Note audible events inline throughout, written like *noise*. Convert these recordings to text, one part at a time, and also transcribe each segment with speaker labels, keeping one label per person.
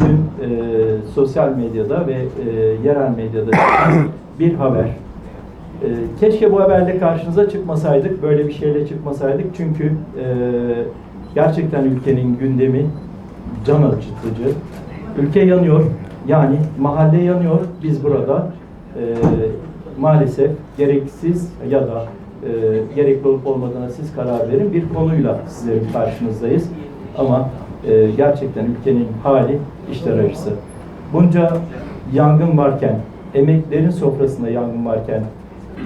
Speaker 1: dün e, sosyal medyada ve e, yerel medyada *coughs* bir haber. E, keşke bu haberle karşınıza çıkmasaydık, böyle bir şeyle çıkmasaydık. Çünkü e, gerçekten ülkenin gündemi can acıtıcı. Ülke yanıyor, yani mahalle yanıyor. Biz burada e, maalesef gereksiz ya da e, gerekli olup olmadığına siz karar verin. Bir konuyla sizlerin karşınızdayız. Ama e, gerçekten ülkenin hali işler acısı. Bunca yangın varken, emeklerin sofrasında yangın varken,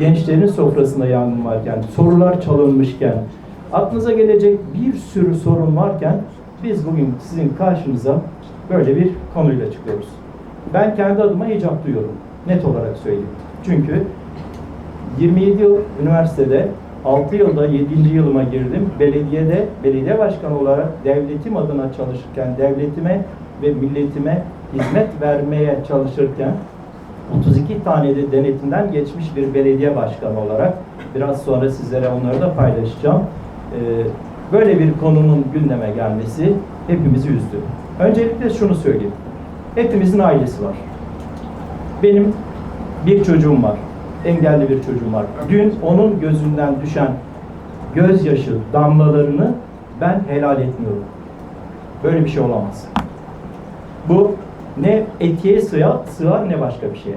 Speaker 1: gençlerin sofrasında yangın varken, sorular çalınmışken, aklınıza gelecek bir sürü sorun varken biz bugün sizin karşınıza böyle bir konuyla çıkıyoruz. Ben kendi adıma icap duyuyorum. Net olarak söyleyeyim. Çünkü 27 yıl üniversitede, 6 yılda 7. yılıma girdim. Belediyede, belediye başkanı olarak devletim adına çalışırken, devletime ve milletime hizmet vermeye çalışırken 32 tane de denetimden geçmiş bir belediye başkanı olarak biraz sonra sizlere onları da paylaşacağım. Ee, Böyle bir konunun gündeme gelmesi hepimizi üzdü. Öncelikle şunu söyleyeyim. Hepimizin ailesi var. Benim bir çocuğum var. Engelli bir çocuğum var. Dün onun gözünden düşen gözyaşı damlalarını ben helal etmiyorum. Böyle bir şey olamaz. Bu ne etiğe sığar, sığar ne başka bir şeye.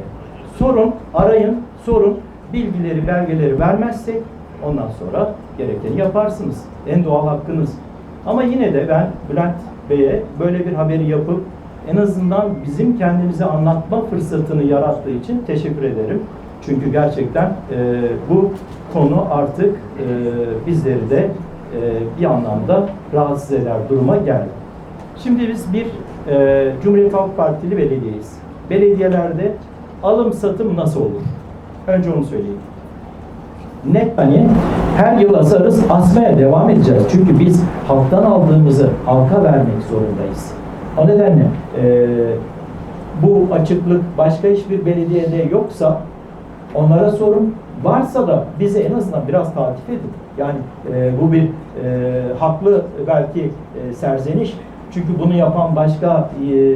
Speaker 1: Sorun, arayın, sorun, bilgileri, belgeleri vermezsek ondan sonra gerekeni yaparsınız. En doğal hakkınız. Ama yine de ben Bülent Bey'e böyle bir haberi yapıp en azından bizim kendimize anlatma fırsatını yarattığı için teşekkür ederim. Çünkü gerçekten e, bu konu artık e, bizleri de e, bir anlamda rahatsız eder duruma geldi. Şimdi biz bir e, Cumhuriyet Halk Partili belediyeyiz. Belediyelerde alım satım nasıl olur? Önce onu söyleyeyim. Net hani her yıl asarız, asmaya devam edeceğiz. Çünkü biz halktan aldığımızı halka vermek zorundayız. O nedenle e, bu açıklık başka hiçbir belediyede yoksa onlara sorun. Varsa da bize en azından biraz takip edin. Yani e, bu bir e, haklı belki e, serzeniş. Çünkü bunu yapan başka e,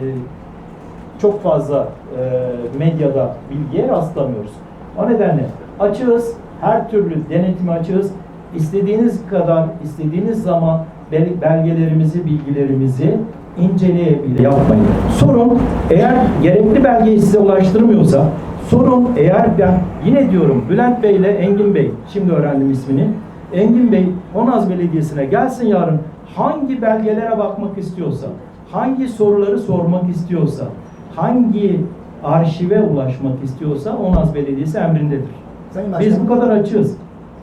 Speaker 1: çok fazla e, medyada bilgiye rastlamıyoruz. O nedenle açığız, her türlü denetime açığız. İstediğiniz kadar, istediğiniz zaman bel- belgelerimizi, bilgilerimizi inceleyebilir yapmayın. Sorun eğer gerekli belgeyi size ulaştırmıyorsa, sorun eğer ben yine diyorum Bülent Bey ile Engin Bey, şimdi öğrendim ismini. Engin Bey Onaz Belediyesi'ne gelsin yarın hangi belgelere bakmak istiyorsa, hangi soruları sormak istiyorsa, hangi arşive ulaşmak istiyorsa Onaz Belediyesi emrindedir.
Speaker 2: Sayın
Speaker 1: Biz
Speaker 2: Başkanım.
Speaker 1: bu kadar açığız.